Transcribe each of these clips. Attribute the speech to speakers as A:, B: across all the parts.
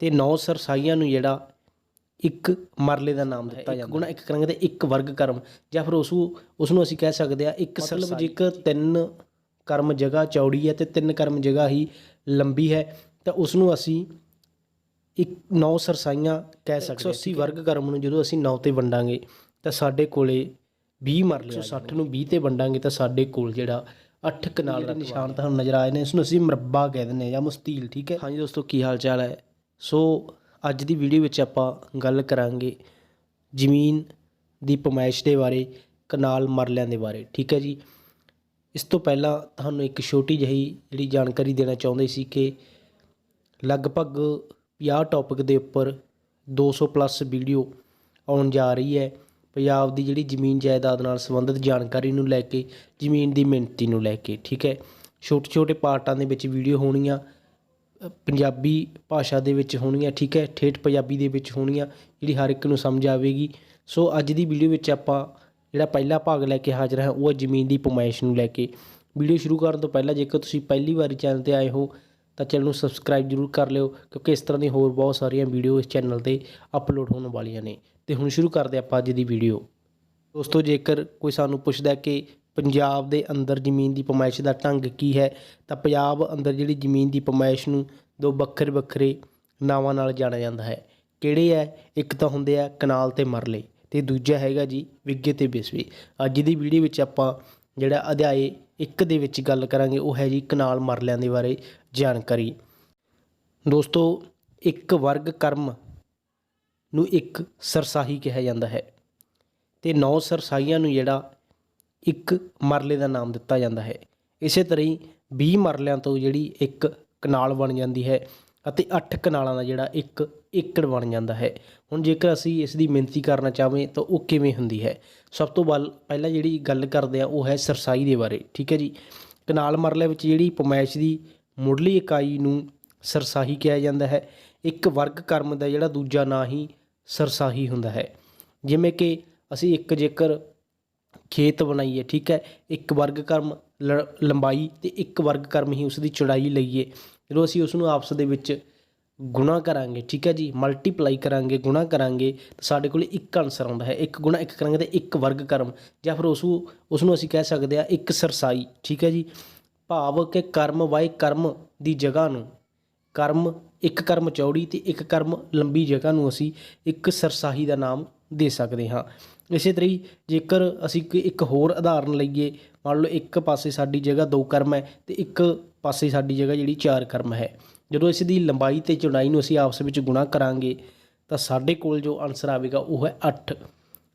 A: ਤੇ 9 ਸਰਸਾਈਆਂ ਨੂੰ ਜਿਹੜਾ ਇੱਕ ਮਰਲੇ ਦਾ ਨਾਮ ਦਿੱਤਾ ਜਾਂਦਾ ਗੁਣਾ ਇੱਕ ਕਰਾਂਗੇ ਤੇ ਇੱਕ ਵਰਗ ਕਰਮ ਜਾਂ ਫਿਰ ਉਸ ਨੂੰ ਉਸ ਨੂੰ ਅਸੀਂ ਕਹਿ ਸਕਦੇ ਆ ਇੱਕ ਮਤਲਬ ਜੇਕਰ ਤਿੰਨ ਕਰਮ ਜਗ੍ਹਾ ਚੌੜੀ ਹੈ ਤੇ ਤਿੰਨ ਕਰਮ ਜਗ੍ਹਾ ਹੀ ਲੰਬੀ ਹੈ ਤਾਂ ਉਸ ਨੂੰ ਅਸੀਂ ਇੱਕ 9 ਸਰਸਾਈਆਂ ਕਹਿ ਸਕਦੇ 180 ਵਰਗ ਕਰਮ ਨੂੰ ਜਦੋਂ ਅਸੀਂ 9 ਤੇ ਵੰਡਾਂਗੇ ਤਾਂ ਸਾਡੇ ਕੋਲੇ 20 ਮਰਲੇ 160 ਨੂੰ 20 ਤੇ ਵੰਡਾਂਗੇ ਤਾਂ ਸਾਡੇ ਕੋਲ ਜਿਹੜਾ 8 ਕਨਾਲ ਦਾ ਨਿਸ਼ਾਨ ਤੁਹਾਨੂੰ ਨਜ਼ਰ ਆਏ ਨੇ ਇਸ ਨੂੰ ਅਸੀਂ ਮਰਬਾ ਕਹਿ ਦਿੰਦੇ ਹਾਂ ਜਾਂ ਮੁਸਤੀਲ ਠੀਕ ਹੈ? ਹਾਂਜੀ ਦੋਸਤੋ ਕੀ ਹਾਲ ਚਾਲ ਹੈ? ਸੋ ਅੱਜ ਦੀ ਵੀਡੀਓ ਵਿੱਚ ਆਪਾਂ ਗੱਲ ਕਰਾਂਗੇ ਜ਼ਮੀਨ ਦੀ ਪਮਾਇਸ਼ ਦੇ ਬਾਰੇ, ਕਨਾਲ ਮਰਲਿਆਂ ਦੇ ਬਾਰੇ, ਠੀਕ ਹੈ ਜੀ? ਇਸ ਤੋਂ ਪਹਿਲਾਂ ਤੁਹਾਨੂੰ ਇੱਕ ਛੋਟੀ ਜਿਹੀ ਜਿਹੜੀ ਜਾਣਕਾਰੀ ਦੇਣਾ ਚਾਹੁੰਦੇ ਸੀ ਕਿ ਲਗਭਗ 50 ਟੌਪਿਕ ਦੇ ਉੱਪਰ 200 ਪਲੱਸ ਵੀਡੀਓ ਆਉਣ ਜਾ ਰਹੀ ਹੈ। ਪੰਜਾਬ ਦੀ ਜਿਹੜੀ ਜ਼ਮੀਨ ਜਾਇਦਾਦ ਨਾਲ ਸੰਬੰਧਿਤ ਜਾਣਕਾਰੀ ਨੂੰ ਲੈ ਕੇ, ਜ਼ਮੀਨ ਦੀ ਮਿਣਤੀ ਨੂੰ ਲੈ ਕੇ, ਠੀਕ ਹੈ? ਛੋਟੇ ਛੋਟੇ ਪਾਰਟਾਂ ਦੇ ਵਿੱਚ ਵੀਡੀਓ ਹੋਣੀਆਂ। ਪੰਜਾਬੀ ਭਾਸ਼ਾ ਦੇ ਵਿੱਚ ਹੋਣੀਆਂ ਠੀਕ ਹੈ, ਠੇਠ ਪੰਜਾਬੀ ਦੇ ਵਿੱਚ ਹੋਣੀਆਂ ਜਿਹੜੀ ਹਰ ਇੱਕ ਨੂੰ ਸਮਝ ਆਵੇਗੀ। ਸੋ ਅੱਜ ਦੀ ਵੀਡੀਓ ਵਿੱਚ ਆਪਾਂ ਜਿਹੜਾ ਪਹਿਲਾ ਭਾਗ ਲੈ ਕੇ ਹਾਜ਼ਰ ਹਾਂ, ਉਹ ਹੈ ਜ਼ਮੀਨ ਦੀ ਪਮਾਇਸ਼ ਨੂੰ ਲੈ ਕੇ। ਵੀਡੀਓ ਸ਼ੁਰੂ ਕਰਨ ਤੋਂ ਪਹਿਲਾਂ ਜੇਕਰ ਤੁਸੀਂ ਪਹਿਲੀ ਵਾਰੀ ਚੈਨਲ ਤੇ ਆਏ ਹੋ, ਤਾਂ ਚੈਨਲ ਨੂੰ ਸਬਸਕ੍ਰਾਈਬ ਜ਼ਰੂਰ ਕਰ ਲਿਓ, ਕਿਉਂਕਿ ਇਸ ਤਰ੍ਹਾਂ ਦੀ ਹੋਰ ਬਹੁਤ ਸਾਰੀਆਂ ਵੀਡੀਓ ਇਸ ਚੈਨਲ ਤੇ ਅਪਲੋਡ ਹੋਣ ਵਾਲੀਆਂ ਨੇ। ਤੇ ਹੁਣ ਸ਼ੁਰੂ ਕਰਦੇ ਆਪਾਂ ਅੱਜ ਦੀ ਵੀਡੀਓ। ਦੋਸਤੋ, ਜੇਕਰ ਕੋਈ ਸਾਨੂੰ ਪੁੱਛਦਾ ਕਿ ਪੰਜਾਬ ਦੇ ਅੰਦਰ ਜ਼ਮੀਨ ਦੀ ਪਮਾਇਸ਼ ਦਾ ਢੰਗ ਕੀ ਹੈ? ਤਾਂ ਪੰਜਾਬ ਅੰਦਰ ਜਿਹੜੀ ਜ਼ਮੀਨ ਦੀ ਪਮਾਇਸ਼ ਨੂੰ ਦੋ ਵੱਖਰੇ ਵੱਖਰੇ ਨਾਵਾਂ ਨਾਲ ਜਾਣਿਆ ਜਾਂਦਾ ਹੈ। ਕਿਹੜੇ ਹੈ? ਇੱਕ ਤਾਂ ਹੁੰਦੇ ਆ ਕਨਾਲ ਤੇ ਮਰਲੇ ਤੇ ਦੂਜਾ ਹੈਗਾ ਜੀ ਵਿੱਗੇ ਤੇ ਬਿਸਵੇ। ਅੱਜ ਦੀ ਵੀਡੀਓ ਵਿੱਚ ਆਪਾਂ ਜਿਹੜਾ ਅਧਿਆਏ ਇੱਕ ਦੇ ਵਿੱਚ ਗੱਲ ਕਰਾਂਗੇ, ਉਹ ਹੈ ਜੀ ਕਨਾਲ ਮਰਲਿਆਂ ਦੇ ਬਾਰੇ ਜਾਣਕਾਰੀ। ਦੋਸਤੋ, ਇੱਕ ਵਰਗ ਕਰਮ ਨੂੰ ਇੱਕ ਸਰਸਾਹੀ ਕਿਹਾ ਜਾਂਦਾ ਹੈ ਤੇ ਨੌ ਸਰਸਾਈਆਂ ਨੂੰ ਜਿਹੜਾ ਇੱਕ ਮਰਲੇ ਦਾ ਨਾਮ ਦਿੱਤਾ ਜਾਂਦਾ ਹੈ। ਇਸੇ ਤਰ੍ਹਾਂ ਹੀ 20 ਮਰਲਿਆਂ ਤੋਂ ਜਿਹੜੀ ਇੱਕ ਕਨਾਲ ਬਣ ਜਾਂਦੀ ਹੈ ਅਤੇ 8 ਕਨਾਲਾਂ ਦਾ ਜਿਹੜਾ ਇੱਕ ਏਕੜ ਬਣ ਜਾਂਦਾ ਹੈ। ਹੁਣ ਜੇਕਰ ਅਸੀਂ ਇਸ ਦੀ ਮਿਹਨਤੀ ਕਰਨਾ ਚਾਹਵੇਂ ਤਾਂ ਉਹ ਕਿਵੇਂ ਹੁੰਦੀ ਹੈ? ਸਭ ਤੋਂ ਵੱਲ ਪਹਿਲਾਂ ਜਿਹੜੀ ਗੱਲ ਕਰਦੇ ਆ ਉਹ ਹੈ ਸਰਸਾਈ ਦੇ ਬਾਰੇ, ਠੀਕ ਹੈ ਜੀ? ਕਨਾਲ ਮਰਲੇ ਵਿੱਚ ਜਿਹੜੀ ਪਮੈਸ਼ ਦੀ ਮੁੱਢਲੀ ਇਕਾਈ ਨੂੰ ਸਰਸਾਹੀ ਕਿਹਾ ਜਾਂਦਾ ਹੈ। ਇੱਕ ਵਰਗ ਕਰਮ ਦਾ ਜਿਹੜਾ ਦੂਜਾ ਨਾਂ ਹੀ ਸਰਸਾਹੀ ਹੁੰਦਾ ਹੈ। ਜਿਵੇਂ ਕਿ ਅਸੀਂ ਇੱਕ ਜੇਕਰ ਖੇਤ ਬਣਾਈਏ, ਠੀਕ ਹੈ? ਇੱਕ ਵਰਗ ਕਰਮ ਲ- ਲੰਬਾਈ ਤੇ ਇੱਕ ਵਰਗ ਕਰਮ ਹੀ ਉਸ ਦੀ ਚੌੜਾਈ ਲਈਏ। ਜਦੋਂ ਅਸੀਂ ਉਸ ਨੂੰ ਆਪਸ ਦੇ ਵਿੱਚ ਗੁਣਾ ਕਰਾਂਗੇ, ਠੀਕ ਹੈ ਜੀ? ਮਲਟੀਪਲਾਈ ਕਰਾਂਗੇ, ਗੁਣਾ ਕਰਾਂਗੇ, ਤਾਂ ਸਾਡੇ ਕੋਲ ਇੱਕ ਆਨਸਰ ਆਉਂਦਾ ਹੈ। ਇੱਕ ਗੁਣਾ ਇੱਕ ਕਰਾਂਗੇ ਤੇ ਇੱਕ ਵਰਗ ਕਰਮ, ਜਾਂ ਫਿਰ ਉਸ ਉਸ ਨੂੰ ਅਸੀਂ ਕਹਿ ਸਕਦੇ ਆ ਇੱਕ ਸਰਸਾਈ, ਠੀਕ ਹੈ ਜੀ? ਭਾਵ ਕਿ ਕਰਮ ਵਾਏ ਕਰਮ ਦੀ ਜਗ੍ਹਾ ਨੂੰ, ਕਰਮ ਇੱਕ ਕਰਮ ਚੌੜੀ ਤੇ ਇੱਕ ਕਰਮ ਲੰਬੀ ਜਗ੍ਹਾ ਨੂੰ ਅਸੀਂ ਇੱਕ ਸਰਸਾਹੀ ਦਾ ਨਾਮ ਦੇ ਸਕਦੇ ਹਾਂ। ਇਸੇ ਤਰ੍ਹਾਂ ਹੀ ਜੇਕਰ ਅਸੀਂ ਇੱਕ ਹੋਰ ਉਦਾਹਰਨ ਲਈਏ, ਮੰਨ ਲਓ ਇੱਕ ਪਾਸੇ ਸਾਡੀ ਜਗ੍ਹਾ ਦੋ ਕਰਮ ਹੈ ਤੇ ਇੱਕ ਪਾਸੇ ਸਾਡੀ ਜਗ੍ਹਾ ਜਿਹੜੀ ਚਾਰ ਕਰਮ ਹੈ। ਜਦੋਂ ਇਸ ਦੀ ਲੰਬਾਈ ਤੇ ਚੌੜਾਈ ਨੂੰ ਅਸੀਂ ਆਪਸ ਵਿੱਚ ਗੁਣਾ ਕਰਾਂਗੇ, ਤਾਂ ਸਾਡੇ ਕੋਲ ਜੋ ਆਨਸਰ ਆਵੇਗਾ ਉਹ ਹੈ 8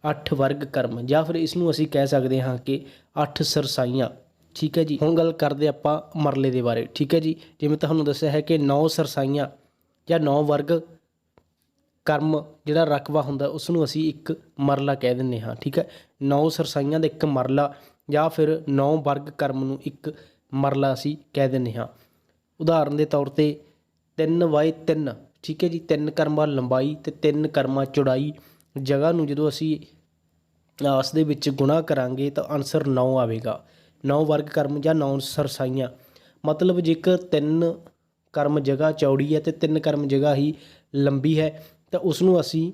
A: 8 ਵਰਗ ਕਰਮ ਜਾਂ ਫਿਰ ਇਸ ਨੂੰ ਅਸੀਂ ਕਹਿ ਸਕਦੇ ਹਾਂ ਕਿ 8 ਸਰਸਾਈਆਂ। ਠੀਕ ਹੈ ਜੀ? ਹੁਣ ਗੱਲ ਕਰਦੇ ਆਪਾਂ ਮਰਲੇ ਦੇ ਬਾਰੇ। ਠੀਕ ਹੈ ਜੀ? ਜਿਵੇਂ ਤੁਹਾਨੂੰ ਦੱਸਿਆ ਹੈ ਕਿ 9 ਸਰਸਾਈਆਂ ਜਾਂ 9 ਵਰਗ ਕਰਮ ਜਿਹੜਾ ਰਕਬਾ ਹੁੰਦਾ ਉਸ ਨੂੰ ਅਸੀਂ ਇੱਕ ਮਰਲਾ ਕਹਿ ਦਿੰਦੇ ਹਾਂ, ਠੀਕ ਹੈ? ਨੌ ਸਰਸਾਈਆਂ ਦਾ ਇੱਕ ਮਰਲਾ ਜਾਂ ਫਿਰ ਨੌ ਵਰਗ ਕਰਮ ਨੂੰ ਇੱਕ ਮਰਲਾ ਅਸੀਂ ਕਹਿ ਦਿੰਦੇ ਹਾਂ। ਉਦਾਹਰਨ ਦੇ ਤੌਰ ਤੇ 3/3 ਠੀਕ ਹੈ ਜੀ? ਤਿੰਨ ਕਰਮਾਂ ਲੰਬਾਈ ਤੇ ਤਿੰਨ ਕਰਮਾਂ ਚੌੜਾਈ, ਜਗ੍ਹਾ ਨੂੰ ਜਦੋਂ ਅਸੀਂ ਆਸ ਦੇ ਵਿੱਚ ਗੁਣਾ ਕਰਾਂਗੇ ਤਾਂ ਆਨਸਰ 9 ਆਵੇਗਾ। 9 ਵਰਗ ਕਰਮ ਜਾਂ 9 ਸਰਸਾਈਆਂ। ਮਤਲਬ ਜੇਕਰ ਤਿੰਨ ਕਰਮ ਜਗ੍ਹਾ ਚੌੜੀ ਹੈ ਤੇ ਤਿੰਨ ਕਰਮ ਜਗ੍ਹਾ ਹੀ ਲੰਬੀ ਹੈ ਤਾਂ ਉਸ ਨੂੰ ਅਸੀਂ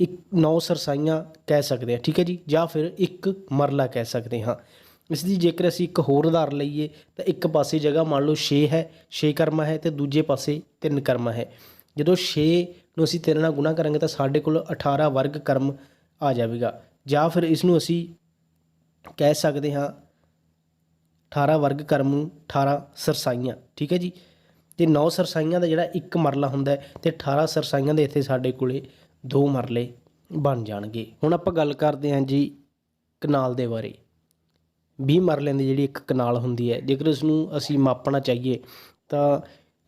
A: ਇੱਕ ਨੌ ਸਰਸਾਈਆਂ ਕਹਿ ਸਕਦੇ ਹਾਂ, ਠੀਕ ਹੈ ਜੀ? ਜਾਂ ਫਿਰ ਇੱਕ ਮਰਲਾ ਕਹਿ ਸਕਦੇ ਹਾਂ। ਇਸ ਦੀ ਜੇਕਰ ਅਸੀਂ ਇੱਕ ਹੋਰ ਉਦਾਹਰਨ ਲਈਏ, ਤਾਂ ਇੱਕ ਪਾਸੇ ਜਗ੍ਹਾ ਮੰਨ ਲਓ 6 ਹੈ 6 ਕਰਮਾ ਹੈ ਤੇ ਦੂਜੇ ਪਾਸੇ 3 ਕਰਮਾ ਹੈ। ਜਦੋਂ 6 ਨੂੰ ਅਸੀਂ 3 ਨਾਲ ਗੁਣਾ ਕਰਾਂਗੇ ਤਾਂ ਸਾਡੇ ਕੋਲ 18 ਵਰਗ ਕਰਮ ਆ ਜਾਵੇਗਾ। ਜਾਂ ਫਿਰ ਇਸ ਨੂੰ ਅਸੀਂ ਕਹਿ ਸਕਦੇ ਹਾਂ 18 ਵਰਗ ਕਰਮ ਨੂੰ 18 ਸਰਸਾਈਆਂ, ਠੀਕ ਹੈ ਜੀ? ਤੇ 9 ਸਰਸਾਈਆਂ ਦਾ ਜਿਹੜਾ ਇੱਕ ਮਰਲਾ ਹੁੰਦਾ ਹੈ ਤੇ 18 ਸਰਸਾਈਆਂ ਦੇ ਇੱਥੇ ਸਾਡੇ ਕੋਲੇ ਦੋ ਮਰਲੇ ਬਣ ਜਾਣਗੇ। ਹੁਣ ਆਪਾਂ ਗੱਲ ਕਰਦੇ ਹਾਂ ਜੀ ਕਨਾਲ ਦੇ ਬਾਰੇ। 20 ਮਰਲਿਆਂ ਦੀ ਜਿਹੜੀ ਇੱਕ ਕਨਾਲ ਹੁੰਦੀ ਹੈ, ਜੇਕਰ ਇਸ ਨੂੰ ਅਸੀਂ ਮਾਪਣਾ ਚਾਹੀਏ, ਤਾਂ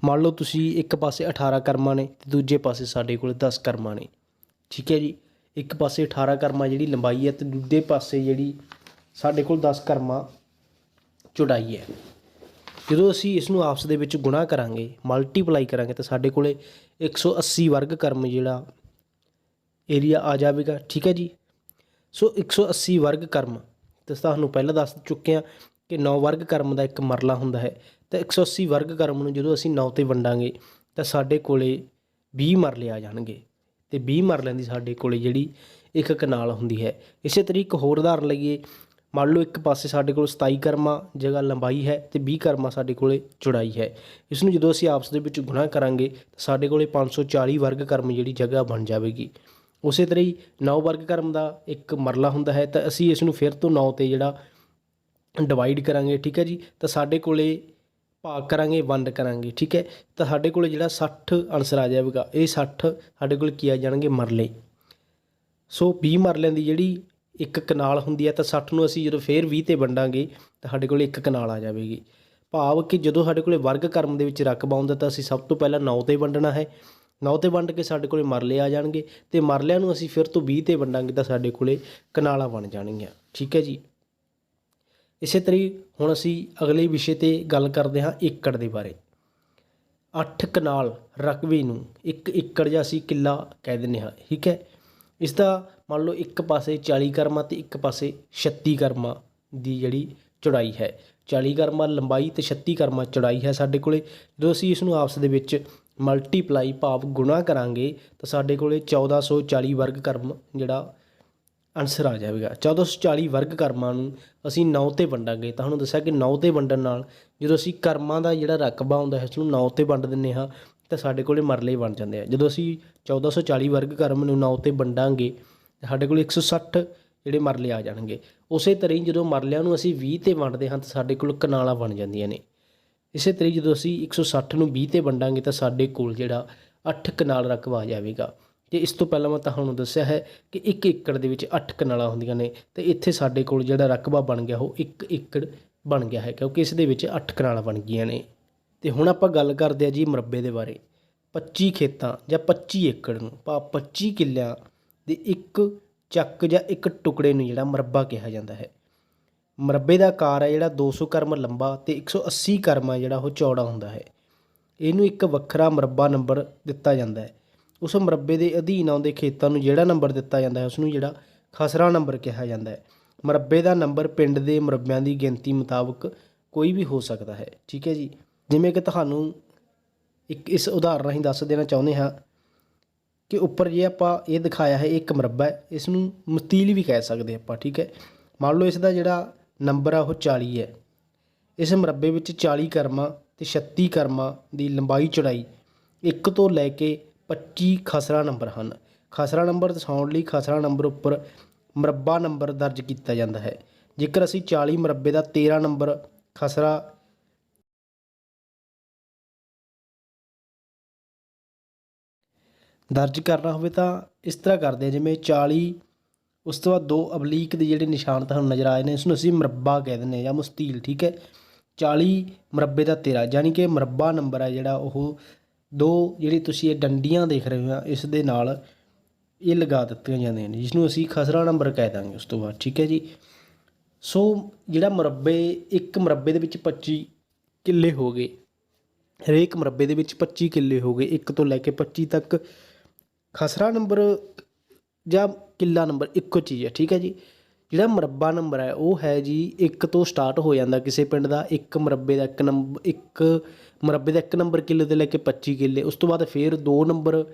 A: ਮੰਨ ਲਓ ਤੁਸੀਂ ਇੱਕ ਪਾਸੇ 18 ਕਰਮਾਂ ਨੇ ਤੇ ਦੂਜੇ ਪਾਸੇ ਸਾਡੇ ਕੋਲ 10 ਕਰਮਾਂ ਨੇ। ਠੀਕ ਹੈ ਜੀ? ਇੱਕ ਪਾਸੇ 18 ਕਰਮਾਂ ਜਿਹੜੀ ਲੰਬਾਈ ਹੈ ਤੇ ਦੂਜੇ ਪਾਸੇ ਜਿਹੜੀ ਸਾਡੇ ਕੋਲ 10 ਕਰਮਾਂ ਚੌੜਾਈ ਹੈ। ਜਦੋਂ ਅਸੀਂ ਇਸ ਨੂੰ ਆਪਸ ਦੇ ਵਿੱਚ ਗੁਣਾ ਕਰਾਂਗੇ ਮਲਟੀਪਲਾਈ ਕਰਾਂਗੇ ਤਾਂ ਸਾਡੇ ਕੋਲੇ 180 ਵਰਗ ਕਰਮ ਜਿਹੜਾ ਏਰੀਆ ਆ ਜਾਵੇਗਾ। ਠੀਕ ਹੈ ਜੀ? ਸੋ 180 ਵਰਗ ਕਰਮ, ਤੇ ਤੁਹਾਨੂੰ ਪਹਿਲਾਂ ਦੱਸ ਚੁੱਕੇ ਹਾਂ ਕਿ 9 ਵਰਗ ਕਰਮ ਦਾ ਇੱਕ ਮਰਲਾ ਹੁੰਦਾ ਹੈ। ਤਾਂ 180 ਵਰਗ ਕਰਮ ਨੂੰ ਜਦੋਂ ਅਸੀਂ 9 ਤੇ ਵੰਡਾਂਗੇ, ਤਾਂ ਸਾਡੇ ਕੋਲੇ 20 ਮਰਲੇ ਆ ਜਾਣਗੇ। ਤੇ 20 ਮਰਲਿਆਂ ਦੀ ਸਾਡੇ ਕੋਲੇ ਜਿਹੜੀ ਇੱਕ ਕਨਾਲ ਹੁੰਦੀ ਹੈ। ਇਸੇ ਤਰੀਕੇ ਹੋਰ ਉਦਾਹਰਨ ਲਈਏ ਮੰਨ ਲਓ ਇੱਕ ਪਾਸੇ ਸਾਡੇ ਕੋਲ 27 ਕਰਮਾ ਜਗ੍ਹਾ ਲੰਬਾਈ ਹੈ ਤੇ 20 ਕਰਮਾ ਸਾਡੇ ਕੋਲੇ ਚੌੜਾਈ ਹੈ। ਇਸ ਨੂੰ ਜਦੋਂ ਅਸੀਂ ਆਪਸ ਦੇ ਵਿੱਚ ਗੁਣਾ ਕਰਾਂਗੇ ਤਾਂ ਸਾਡੇ ਕੋਲੇ 540 ਵਰਗ ਕਰਮ ਜਿਹੜੀ ਜਗ੍ਹਾ ਬਣ ਜਾਵੇਗੀ। ਉਸੇ ਤਰ੍ਹਾਂ ਹੀ 9 ਵਰਗ ਕਰਮ ਦਾ ਇੱਕ ਮਰਲਾ ਹੁੰਦਾ ਹੈ ਤਾਂ ਅਸੀਂ ਇਸ ਨੂੰ ਫਿਰ ਤੋਂ 9 ਤੇ ਜਿਹੜਾ ਡਿਵਾਈਡ ਕਰਾਂਗੇ, ਠੀਕ ਹੈ ਜੀ? ਤਾਂ ਸਾਡੇ ਕੋਲੇ ਭਾਗ ਕਰਾਂਗੇ, ਵੰਡ ਕਰਾਂਗੇ, ਠੀਕ ਹੈ? ਤਾਂ ਸਾਡੇ ਕੋਲ ਜਿਹੜਾ 60 ਆਨਸਰ ਆ ਜਾਵੇਗਾ। ਇਹ 60 ਸਾਡੇ ਕੋਲ ਕੀ ਆ ਜਾਣਗੇ? ਮਰਲੇ। ਸੋ 20 ਮਰਲਿਆਂ ਦੀ ਜਿਹੜੀ ਇੱਕ ਕਨਾਲ ਹੁੰਦੀ ਹੈ ਤਾਂ 60 ਨੂੰ ਅਸੀਂ ਜਦੋਂ ਫੇਰ 20 ਤੇ ਵੰਡਾਂਗੇ ਤਾਂ ਸਾਡੇ ਕੋਲ ਇੱਕ ਕਨਾਲ ਆ ਜਾਵੇਗੀ। ਭਾਵ ਕਿ ਜਦੋਂ ਸਾਡੇ ਕੋਲੇ ਵਰਗ ਕਰਮ ਦੇ ਵਿੱਚ ਰਕਬਾ ਹੁੰਦਾ ਤਾਂ ਅਸੀਂ ਸਭ ਤੋਂ ਪਹਿਲਾਂ 9 ਤੇ ਵੰਡਣਾ ਹੈ। 9 ਤੇ ਵੰਡ ਕੇ ਸਾਡੇ ਕੋਲੇ ਮਰਲੇ ਆ ਜਾਣਗੇ ਤੇ ਮਰਲਿਆਂ ਨੂੰ ਅਸੀਂ ਫਿਰ ਤੋਂ 20 ਤੇ ਵੰਡਾਂਗੇ ਤਾਂ ਸਾਡੇ ਕੋਲੇ ਕਨਾਲਾਂ ਬਣ ਜਾਣਗੀਆਂ। ਠੀਕ ਹੈ ਜੀ? ਇਸੇ ਤਰੀ ਹੁਣ ਅਸੀਂ ਅਗਲੇ ਵਿਸ਼ੇ ਤੇ ਗੱਲ ਕਰਦੇ ਹਾਂ ਏਕੜ ਦੇ ਬਾਰੇ। 8 ਕਨਾਲ ਰਕਬੇ ਨੂੰ ਇੱਕ ਏਕੜ ਜਾਂ ਅਸੀਂ ਕਿੱਲਾ ਕਹਿ ਦਿੰਦੇ ਹਾਂ। ਠੀਕ ਹੈ? ਇਸ ਦਾ ਮੰਨ ਲਓ ਇੱਕ ਪਾਸੇ 40 ਕਰਮਾ ਅਤੇ ਇੱਕ ਪਾਸੇ 36 ਕਰਮਾ ਦੀ ਜਿਹੜੀ ਚੌੜਾਈ ਹੈ। 40 ਕਰਮਾ ਲੰਬਾਈ ਤੇ 36 ਕਰਮਾ ਚੌੜਾਈ ਹੈ ਸਾਡੇ ਕੋਲੇ। ਜਦੋਂ ਅਸੀਂ ਇਸ ਨੂੰ ਆਪਸ ਦੇ ਵਿੱਚ ਮਲਟੀਪਲਾਈ ਭਾਵ ਗੁਣਾ ਕਰਾਂਗੇ ਤਾਂ ਸਾਡੇ ਕੋਲੇ 1440 ਵਰਗ ਕਰਮ ਜਿਹੜਾ ਆਨਸਰ ਆ ਜਾਵੇਗਾ। 1440 ਵਰਗ ਕਰਮਾਂ ਨੂੰ ਅਸੀਂ 9 ਤੇ ਵੰਡਾਂਗੇ। ਤਾਂ ਤੁਹਾਨੂੰ ਦੱਸਿਆ ਕਿ 9 ਤੇ ਵੰਡਣ ਨਾਲ ਜਦੋਂ ਅਸੀਂ ਕਰਮਾਂ ਦਾ ਜਿਹੜਾ ਰਕਬਾ ਹੁੰਦਾ ਹੈ ਉਸ ਨੂੰ 9 ਤੇ ਵੰਡ ਦਿੰਨੇ ਹਾਂ, ਤਾਂ ਸਾਡੇ ਕੋਲੇ ਮਰਲੇ ਬਣ ਜਾਂਦੇ ਆ। ਜਦੋਂ ਅਸੀਂ 1440 ਵਰਗ ਕਰਮ ਨੂੰ 9 ਤੇ ਵੰਡਾਂਗੇ ਸਾਡੇ ਕੋਲ 160 ਜਿਹੜੇ ਮਰਲੇ ਆ ਜਾਣਗੇ। ਉਸੇ ਤਰ੍ਹਾਂ ਹੀ ਜਦੋਂ ਮਰਲਿਆਂ ਨੂੰ ਅਸੀਂ 20 ਤੇ ਵੰਡਦੇ ਹਾਂ ਤਾਂ ਸਾਡੇ ਕੋਲ ਕਨਾਲਾਂ ਬਣ ਜਾਂਦੀਆਂ ਨੇ। ਇਸੇ ਤਰ੍ਹਾਂ ਹੀ ਜਦੋਂ ਅਸੀਂ 160 ਨੂੰ 20 ਤੇ ਵੰਡਾਂਗੇ ਤਾਂ ਸਾਡੇ ਕੋਲ ਜਿਹੜਾ 8 ਕਨਾਲ ਰਕਬਾ ਆ ਜਾਵੇਗਾ। ਤੇ ਇਸ ਤੋਂ ਪਹਿਲਾਂ ਮੈਂ ਤੁਹਾਨੂੰ ਦੱਸਿਆ ਹੈ ਕਿ 1 ਏਕੜ ਦੇ ਵਿੱਚ 8 ਕਨਾਲਾਂ ਹੁੰਦੀਆਂ ਨੇ ਤੇ ਇੱਥੇ ਸਾਡੇ ਕੋਲ ਜਿਹੜਾ ਰਕਬਾ ਬਣ ਗਿਆ ਉਹ 1 ਏਕੜ ਬਣ ਗਿਆ ਹੈ ਕਿਉਂਕਿ ਇਸ ਦੇ ਵਿੱਚ 8 ਕਨਾਲਾਂ ਬਣ ਗਈਆਂ ਨੇ। ਤੇ ਹੁਣ ਆਪਾਂ ਗੱਲ ਕਰਦੇ ਆ ਜੀ ਮਰਬੇ ਦੇ ਬਾਰੇ। 25 ਖੇਤਾਂ ਜਾਂ 25 ਏਕੜ ਨੂੰ ਭਾਵ 25 ਕਿੱਲਿਆਂ ਦੇ ਇੱਕ ਚੱਕ ਜਾਂ ਇੱਕ ਟੁਕੜੇ ਨੂੰ ਜਿਹੜਾ ਮਰਬਾ ਕਿਹਾ ਜਾਂਦਾ ਹੈ। ਮਰਬੇ ਦਾ ਆਕਾਰ ਹੈ ਜਿਹੜਾ 200 ਕਰਮ ਲੰਬਾ ਤੇ 180 ਕਰਮ ਹੈ ਜਿਹੜਾ ਉਹ ਚੌੜਾ ਹੁੰਦਾ ਹੈ। ਇਹਨੂੰ ਇੱਕ ਵੱਖਰਾ ਮਰਬਾ ਨੰਬਰ ਦਿੱਤਾ ਜਾਂਦਾ ਹੈ। ਉਸ ਮਰਬੇ ਦੇ ਅਧੀਨ ਆਉਂਦੇ ਖੇਤਾਂ ਨੂੰ ਜਿਹੜਾ ਨੰਬਰ ਦਿੱਤਾ ਜਾਂਦਾ ਹੈ ਉਸ ਨੂੰ ਜਿਹੜਾ ਖਸਰਾ ਨੰਬਰ ਕਿਹਾ ਜਾਂਦਾ ਹੈ। ਮਰਬੇ ਦਾ ਨੰਬਰ ਪਿੰਡ ਦੇ ਮਰਬਿਆਂ ਦੀ ਗਿਣਤੀ ਮੁਤਾਬਕ ਕੋਈ ਵੀ ਹੋ ਸਕਦਾ ਹੈ। ਠੀਕ ਹੈ ਜੀ। ਜਿਵੇਂ ਕਿ ਤੁਹਾਨੂੰ ਇੱਕ ਇਸ ਉਦਾਹਰਨ ਰਾਹੀਂ ਦੱਸ ਦੇਣਾ ਚਾਹੁੰਦੇ ਹਾਂ। ਕਿ ਉੱਪਰ ਜੇ ਆਪਾਂ ਇਹ ਦਿਖਾਇਆ ਹੈ ਇਹ ਇੱਕ ਮਰਬਾ ਹੈ ਇਸ ਨੂੰ ਮਤੀਲ ਵੀ ਕਹਿ ਸਕਦੇ ਆਪਾਂ, ਠੀਕ ਹੈ? ਮੰਨ ਲਓ ਇਸ ਦਾ ਜਿਹੜਾ ਨੰਬਰ ਆ, ਉਹ 40 ਹੈ। ਇਸ ਮਰਬੇ ਵਿੱਚ 40 ਕਰਮਾਂ ਤੇ 36 ਕਰਮਾਂ ਦੀ ਲੰਬਾਈ ਚੌੜਾਈ ਇੱਕ ਤੋਂ ਲੈ ਕੇ 25 ਖਸਰਾ ਨੰਬਰ ਹਨ। ਖਸਰਾ ਨੰਬਰ ਦਰਸਾਉਣ ਲਈ ਖਸਰਾ ਨੰਬਰ ਉੱਪਰ ਮਰਬਾ ਨੰਬਰ ਦਰਜ ਕੀਤਾ ਜਾਂਦਾ ਹੈ। ਜੇਕਰ ਅਸੀਂ 40 ਮਰਬੇ ਦਾ 13 ਨੰਬਰ ਖਸਰਾ ਦਰਜ ਕਰਨਾ ਹੋਵੇ ਤਾਂ ਇਸ ਤਰ੍ਹਾਂ ਕਰਦੇ ਹਾਂ, ਜਿਵੇਂ 40 ਉਸ ਤੋਂ ਬਾਅਦ ਦੋ ਅਬਲੀਕ ਦੇ ਜਿਹੜੇ ਨਿਸ਼ਾਨ ਤੁਹਾਨੂੰ ਨਜ਼ਰ ਆਏ ਨੇ ਇਸ ਨੂੰ ਅਸੀਂ ਮਰਬਾ ਕਹਿ ਦਿੰਦੇ ਹਾਂ ਜਾਂ ਮੁਸਤੀਲ, ਠੀਕ ਹੈ? 40 ਮਰਬੇ ਦਾ 13 ਯਾਨੀ ਕਿ ਮਰਬਾ ਨੰਬਰ ਹੈ ਜਿਹੜਾ ਉਹ ਦੋ ਜਿਹੜੀ ਤੁਸੀਂ ਇਹ ਡੰਡੀਆਂ ਦੇਖ ਰਹੇ ਹੋ, ਇਸ ਦੇ ਨਾਲ ਇਹ ਲਗਾ ਦਿੱਤੀਆਂ ਜਾਂਦੀਆਂ ਨੇ ਜਿਸ ਨੂੰ ਅਸੀਂ ਖਸਰਾ ਨੰਬਰ ਕਹਿ ਦਾਂਗੇ ਉਸ ਤੋਂ ਬਾਅਦ, ਠੀਕ ਹੈ ਜੀ? ਸੋ ਜਿਹੜਾ ਮਰਬੇ, ਇੱਕ ਮਰਬੇ ਦੇ ਵਿੱਚ 25 ਕਿੱਲੇ ਹੋ ਗਏ, ਹਰੇਕ ਮਰਬੇ ਦੇ ਵਿੱਚ 25 ਕਿੱਲੇ ਹੋ ਗਏ, ਇੱਕ ਤੋਂ ਲੈ ਕੇ 25 ਤੱਕ ਖਸਰਾ ਨੰਬਰ ਜਾਂ ਕਿੱਲਾ ਨੰਬਰ ਇੱਕੋ ਚੀਜ਼ ਹੈ, ਠੀਕ ਹੈ ਜੀ। ਜਿਹੜਾ ਮਰਬਾ ਨੰਬਰ ਹੈ, ਉਹ ਹੈ ਜੀ, ਇੱਕ ਤੋਂ ਸਟਾਰਟ ਹੋ ਜਾਂਦਾ ਕਿਸੇ ਪਿੰਡ ਦਾ, ਇੱਕ ਮਰਬੇ ਦਾ ਇੱਕ ਨੰਬਰ ਇੱਕ ਮਰਬੇ ਦਾ ਇੱਕ ਨੰਬਰ ਕਿੱਲੇ ਤੋਂ ਲੈ ਕੇ 25 ਕਿੱਲੇ, ਉਸ ਤੋਂ ਬਾਅਦ ਫਿਰ ਦੋ ਨੰਬਰ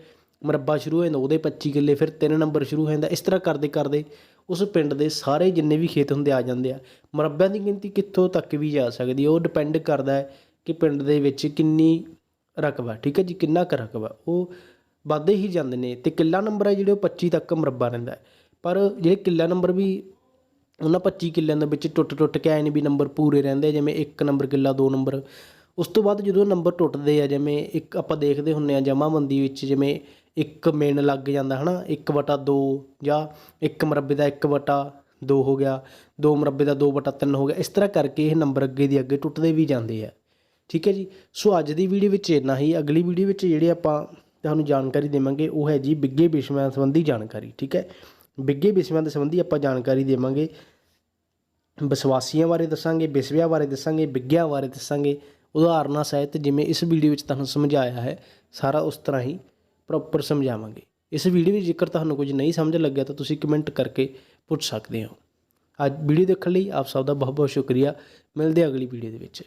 A: ਮਰਬਾ ਸ਼ੁਰੂ ਹੋ ਜਾਂਦਾ, ਉਹਦੇ 25 ਕਿੱਲੇ, ਫਿਰ ਤਿੰਨ ਨੰਬਰ ਸ਼ੁਰੂ ਹੋ ਜਾਂਦਾ, ਇਸ ਤਰ੍ਹਾਂ ਕਰਦੇ ਕਰਦੇ ਉਸ ਪਿੰਡ ਦੇ ਸਾਰੇ ਜਿੰਨੇ ਵੀ ਖੇਤ ਹੁੰਦੇ ਆ ਜਾਂਦੇ ਆ। ਮਰਬਿਆਂ ਦੀ ਗਿਣਤੀ ਕਿੱਥੋਂ ਤੱਕ ਵੀ ਜਾ ਸਕਦੀ ਹੈ, ਉਹ ਡਿਪੈਂਡ ਕਰਦਾ ਹੈ ਕਿ ਪਿੰਡ ਦੇ ਵਿੱਚ ਕਿੰਨੀ ਰਕਬਾ ਠੀਕ ਹੈ ਜੀ, ਕਿੰਨਾ ਕੁ ਰਕਬਾ ਉਹ ਵੱਧਦੇ ਹੀ ਜਾਂਦੇ ਨੇ ਤੇ ਕਿੱਲਾ ਨੰਬਰ ਹੈ ਜਿਹੜੇ ਉਹ 25 ਤੱਕ ਮਰਬਾ ਰਹਿੰਦਾ ਪਰ ਜਿਹੜੇ ਕਿੱਲਾ ਨੰਬਰ ਵੀ ਉਹਨਾਂ 25 ਕਿੱਲਿਆਂ ਦੇ ਵਿੱਚ ਟੁੱਟ ਟੁੱਟ ਕੇ ਆਏ ਨੇ ਵੀ ਨੰਬਰ ਪੂਰੇ ਰਹਿੰਦੇ ਜਿਵੇਂ 1 ਨੰਬਰ ਕਿੱਲਾ 2 ਨੰਬਰ। ਉਸ ਤੋਂ ਬਾਅਦ ਜਦੋਂ ਨੰਬਰ ਟੁੱਟਦੇ ਆ, ਜਿਵੇਂ ਇੱਕ ਆਪਾਂ ਦੇਖਦੇ ਹੁੰਨੇ ਆ ਜਮਾਬੰਦੀ ਵਿੱਚ, ਜਿਵੇਂ ਇੱਕ ਮੇਨ ਲੱਗ ਜਾਂਦਾ ਹਨਾ 1 ਵਟਾ 2 ਜਾਂ ਇੱਕ ਮਰਬੇ ਦਾ 1 ਵਟਾ 2 ਹੋ ਗਿਆ 2 ਮਰਬੇ ਦਾ 2 ਵਟਾ 3 ਹੋ ਗਿਆ, ਇਸ ਤਰ੍ਹਾਂ ਕਰਕੇ ਇਹ ਨੰਬਰ ਅੱਗੇ ਦੀ ਅੱਗੇ ਟੁੱਟਦੇ ਵੀ ਜਾਂਦੇ ਆ। ਠੀਕ ਹੈ ਜੀ, ਸੋ ਅੱਜ ਦੀ ਵੀਡੀਓ ਵਿੱਚ ਇੰਨਾ ਹੀ, ਅਗਲੀ ਵੀਡੀਓ ਵਿੱਚ ਜਿਹੜੇ ਆਪਾਂ ਤੁਹਾਨੂੰ ਜਾਣਕਾਰੀ ਦੇਵਾਂਗੇ, ਉਹ ਹੈ ਜੀ ਬਿੱਗੇ ਵਿਸ਼ਵਿਆਂ ਸੰਬੰਧੀ ਜਾਣਕਾਰੀ, ਠੀਕ ਹੈ? ਬਿੱਗੇ ਵਿਸ਼ਵਿਆਂ ਦੇ ਸੰਬੰਧੀ ਆਪਾਂ ਜਾਣਕਾਰੀ ਦੇਵਾਂਗੇ। ਵਿਸ਼ਵਾਸੀਆਂ ਬਾਰੇ ਦੱਸਾਂਗੇ ਵਿਸ਼ਵਿਆਂ ਬਾਰੇ ਦੱਸਾਂਗੇ ਵਿਗਿਆ ਬਾਰੇ ਦੱਸਾਂਗੇ। ਉਦਾਹਰਨਾਂ ਸਹਿਤ ਜਿਵੇਂ ਇਸ ਵੀਡੀਓ ਵਿੱਚ ਤੁਹਾਨੂੰ ਸਮਝਾਇਆ ਹੈ, ਸਾਰਾ ਉਸ ਤਰ੍ਹਾਂ ਹੀ ਪ੍ਰੋਪਰ ਸਮਝਾਵਾਂਗੇ। ਇਸ ਵੀਡੀਓ ਵਿੱਚ ਜੇਕਰ ਤੁਹਾਨੂੰ ਕੁਝ ਨਹੀਂ ਸਮਝ ਲੱਗਿਆ ਤਾਂ ਤੁਸੀਂ ਕਮੈਂਟ ਕਰਕੇ ਪੁੱਛ ਸਕਦੇ ਹੋ। ਅੱਜ ਵੀਡੀਓ ਦੇਖਣ ਲਈ ਆਪ ਸਭ ਦਾ ਬਹੁਤ ਬਹੁਤ ਸ਼ੁਕਰੀਆ। ਮਿਲਦੇ ਅਗਲੀ ਵੀਡੀਓ ਦੇ ਵਿੱਚ।